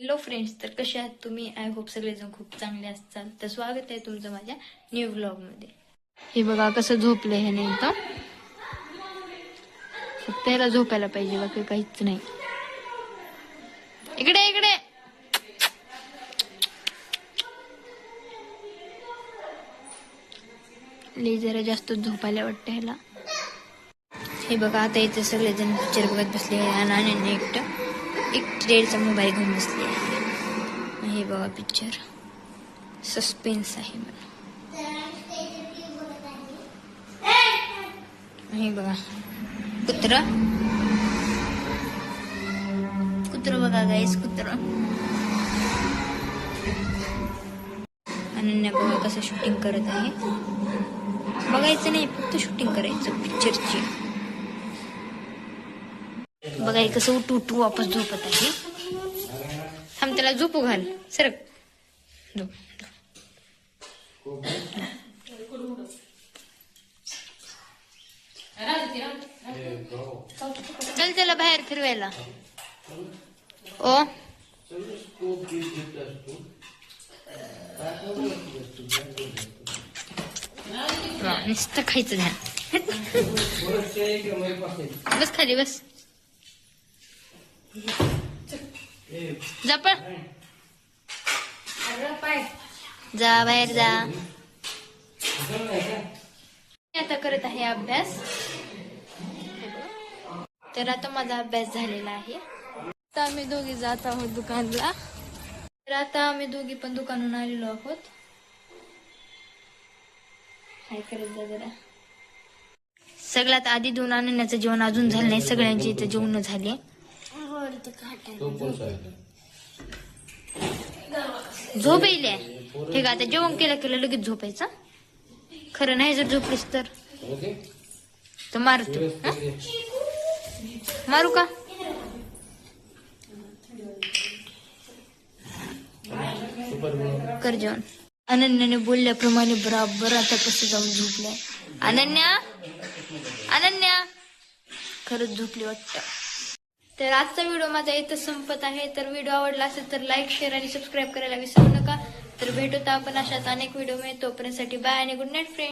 Hello friends तर कसे आहात तुम्ही? आय होप सगळेजण खूप चांगले असतात. तर स्वागत आहे तुमचं माझ्या न्यू मध्ये. हे बघा कसं झोपलंय ह्याने एकदम फक्त याला झोपायला पाहिजे बाकी काहीच नाही. इकडे इकडे! लई जरा जास्त झोपायला वाटतं ह्याला. हे बघा आता इथे सगळेजण पिक्चर बघत बसले आणि एकटं. एक डेडचा मोबाईल घेऊन बसले आहे. हे बघा पिक्चर सस्पेन्स आहे मला. हे बघा. कुत्र. कुत्र बघा गाईस कुत्र. अनन्या बघा कसं शूटिंग करत आहे. बघायचं नाही फक्त शूटिंग करायचं पिक्चरची बघा हे कसं उठू उठू वापस झोपत आहे. थांब त्याला झोपू घाल. सरक. झोप चल त्याला बाहेर फिरवायला. ओ. नुसतं खायचं ध्यान. बस खाली बस. जा पण जा बाहेर जा. आता करत आहे अभ्यास. तर आता माझा अभ्यास झालेला आहे. आता आम्ही दोघी जात आहोत दुकानला. तर आता आम्ही दोघी पण दुकानून आलेलो आहोत. काय करत जा जरा. सगळ्यात आधी दोन आणण्याचं जेवण अजून झालं नाही. सगळ्यांची इथं जेवण झाले. झोप येईल ठीक आहे आता जेवण केलं केलं लगेच झोपायचं. खरं नाही जर झोपलीस तर. तर मारतो मारू का? कर जेवण. अनन्याने बोलल्याप्रमाणे बराबर आता कसं जाऊन झोपलंय अनन्या? अनन्या? खरंच झोपली वाटतं. तर आजचा व्हिडिओ माझा इथं संपत आहे. तर व्हिडिओ आवडला असेल तर लाईक शेअर आणि सबस्क्राईब करायला विसरू नका. तर भेटूत आपण अशाच अनेक व्हिडिओ मिळतो तोपर्यंतसाठी बाय आणि गुड नाईट फ्रेंड